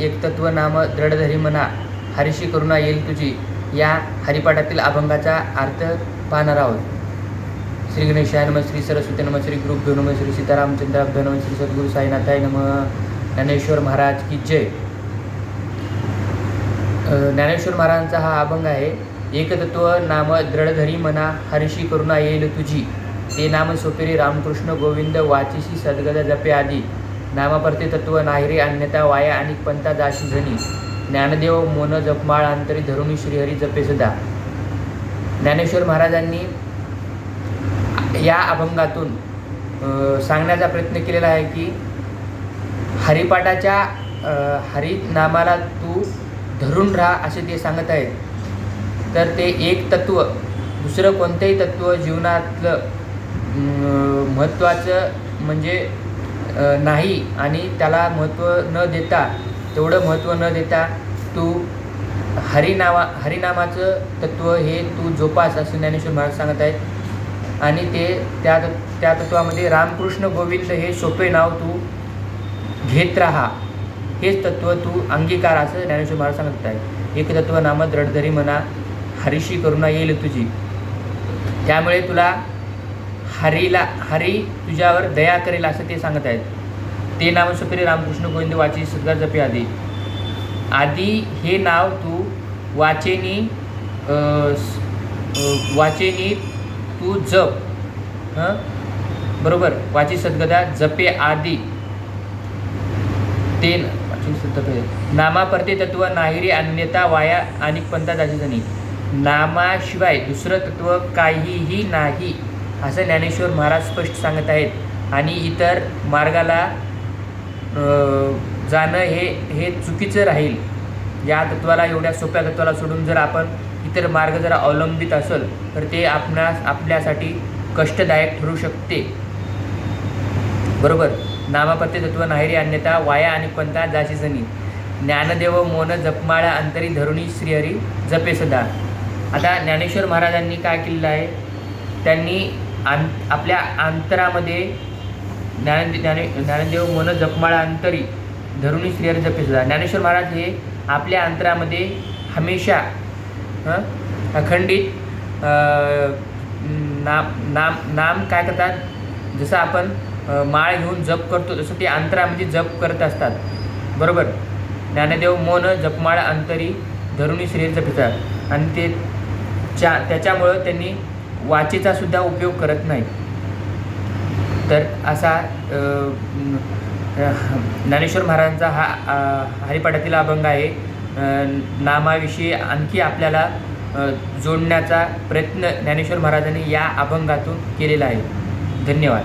एकतत्व नाम दृढधरी म्हणा हरिशी करुणा येईल तुझी. या हरिपाठातील अभंगाचा अर्थ पाहणार आहोत. श्री गणेशाय नम श्री सरस्वती नम श्री गुरुभ्यो नम श्री सीतारामचंद्राभ्यो नम श्री सद्गुरु साईनाथाय नम. ज्ञानेश्वर महाराज की जय. ज्ञानेश्वर महाराजांचा हा अभंग आहे. एकतत्व नाम दृढधरी म्हणा हरिशी करुणा येईल तुझी. ते नाम सोपेरी रामकृष्ण गोविंद वाचिशी सद्गदा जपे आदी. नामापर्ते तत्व नाहिरे अन्यता वाया आणि पंथा दाशी धनी. ज्ञानदेव मोन जपमाळ अंतरी धरुणी श्रीहरी जपे सदा ज्ञानेश्वर महाराजांनी या अभंगातून सांगण्याचा प्रयत्न केलेला आहे की हरिपाठाच्या हरी नामाला तू धरून राहा असे ते सांगत आहेत. तर ते एक तत्व दुसरं कोणतंही तत्व जीवनातलं महत्त्वाचं म्हणजे नाही आणि त्याला महत्त्व न देता तेवढं महत्त्व न देता तू हरिनामा हरिनामाचं तत्व हे तू जोपास असं ज्ञानेश्वर महाराज सांगत आहेत. आणि ते त्या त्या तत्वामध्ये रामकृष्ण गोविंद हे सोपे नाव तू घेत राहा. हेच तत्व तू अंगीकार असं ज्ञानेश्वर महाराज सांगत आहे एक तत्व नाम रडधरी म्हणा हरिशी करुणा येईल तुझी. त्यामुळे तुला हरीला हरी तुझ्यावर दया करेल असं ते सांगत आहेत. ते नाव सुपरी रामकृष्ण गोविंद वाची सद्गार जपे आधी आधी हे नाव तू वाचेनी वाचेनी तू जप. बरोबर? वाची सद्गदा जपे आदी. ते वाची सद्गदा तत्व नाहिरी अन्यता वाया आणि पंथा जाती नामाशिवाय दुसरं तत्व काहीही नाही. असं ज्ञानेश्वर महाराज स्पष्ट सांगत आहेत. आणि इतर मार्गाला जाणं हे हे चुकीचं राहील. या तत्वाला एवढ्या सोप्या तत्वाला सोडून जर आपण इतर मार्ग जर अवलंबित असेल तर ते आपणास आपल्यासाठी कष्टदायक ठरू शकते. बरोबर? नामापत्य तत्व नाहिरी अन्यथा वाया आणि पंथा जाशी जणी ज्ञानदेव मोन जपमाळा अंतरी धरुणी श्रीहरी जपे सदा. आता ज्ञानेश्वर महाराजांनी काय केलेलं आहे? त्यांनी आं आपल्या अंतरामध्ये ज्ञान ज्ञाने ज्ञानदेव मन जपमाळा अंतरी धरुणी श्रीहरी जपे ज्ञानेश्वर महाराज हे आपल्या अंतरामध्ये हमेशा अखंडित नाम नाम नाम काय करतात? जसं आपण माळ घेऊन जप करतो तसं ते अंतरामध्ये जप करत असतात. बरोबर? ज्ञानदेव मन जपमाळा अंतरी धरुणी श्री जपितात आणि ते च्या त्याच्यामुळं त्यांनी वाचेचा सुद्धा उपयोग करत नाही तर असा ज्ञानेश्वर महाराजांचा हा हरिपाठातील अभंग आहे. नामाविषयी आणखी आपल्याला जोडण्याचा प्रयत्न ज्ञानेश्वर महाराजांनी या अभंगातून केलेला आहे. धन्यवाद.